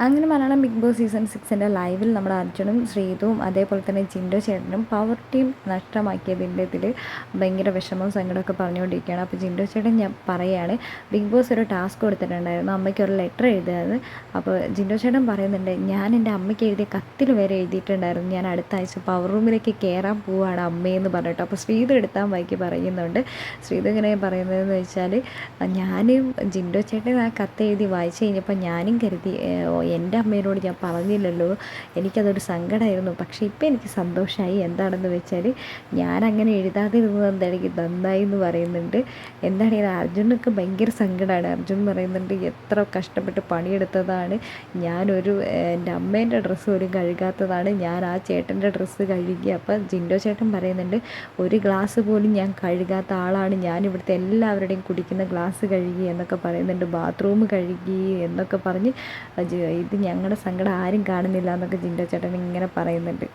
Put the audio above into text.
അങ്ങനെ Malayalam big boss season സിക്സിന്റെ ലൈവിൽ നമ്മുടെ അർജുനും ശ്രീതുവും അതേപോലെ തന്നെ ജിൻഡോ ചേട്ടനും പവർ ടീം നഷ്ടമാക്കിയതിന്റെ ഇതിൽ ഭയങ്കര വിഷമവും സങ്കടമൊക്കെ പറഞ്ഞുകൊണ്ടിരിക്കുകയാണ്. അപ്പോൾ ജിൻഡോ ചേട്ടൻ ഞാൻ പറയുകയാണ് ബിഗ് ബോസ് ഒരു ടാസ്ക് കൊടുത്തിട്ടുണ്ടായിരുന്നു. അമ്മയ്ക്ക് ഒരു ലെറ്റർ എഴുതിയത്. അപ്പോൾ ജിൻഡോ ചേട്ടൻ പറയുന്നുണ്ട് ഞാൻ എന്റെ അമ്മയ്ക്ക് എഴുതിയ കത്തിൽ വരെ എഴുതിയിട്ടുണ്ടായിരുന്നു. ഞാൻ അടുത്ത ആഴ്ച പവർ റൂമിലേക്ക് കയറാൻ പോവുകയാണ് അമ്മയെന്ന് പറഞ്ഞിട്ട്. അപ്പോൾ ശ്രീതു എടുത്താൽ വായിക്ക് പറയുന്നുണ്ട്. ശ്രീതു ഇങ്ങനെ പറയുന്നതെന്ന് വെച്ചാൽ ഞാനും ജിൻഡോ ചേട്ടൻ ആ കത്ത് എഴുതി വായിച്ചു കഴിഞ്ഞപ്പോൾ ഞാനും കരുതി "ഏ, ഓ എന്റെ അമ്മേനോട് ഞാൻ പറഞ്ഞില്ലല്ലോ. എനിക്കതൊരു സങ്കടമായിരുന്നു പക്ഷേ ഇപ്പം എനിക്ക് സന്തോഷമായി എന്താണെന്ന് വെച്ചാൽ ഞാൻ അങ്ങനെ എഴുതാതിരുന്നത് എന്താണ് എനിക്ക് നന്നായി എന്ന് പറയുന്നുണ്ട്. എന്താണ് ഞാൻ അർജുനൊക്കെ ഭയങ്കര സങ്കടമാണ് അർജുൻ പറയുന്നുണ്ട് എത്ര കഷ്ടപ്പെട്ട് പണിയെടുത്തതാണ്. ഞാനൊരു എന്റെ അമ്മേന്റെ ഡ്രസ്സ് പോലും കഴുകാത്തതാണ്. ഞാൻ ആ ചേട്ടന്റെ ഡ്രസ്സ് കഴുകി. അപ്പോൾ ജിൻഡോ ചേട്ടൻ പറയുന്നുണ്ട് ഒരു ഗ്ലാസ് പോലും ഞാൻ കഴുകാത്ത ആളാണ്. ഞാൻ ഇവിടുത്തെ എല്ലാവരുടെയും കുടിക്കുന്ന ഗ്ലാസ് കഴുകി എന്നൊക്കെ പറയുന്നുണ്ട്. ബാത്റൂം കഴുകി എന്നൊക്കെ പറഞ്ഞ് ഇത് ഞങ്ങളുടെ സങ്കടം ആരും കാണുന്നില്ല എന്നൊക്കെ ജിൻഡോ ചേട്ടൻ ഇങ്ങനെ പറയുന്നുണ്ട്.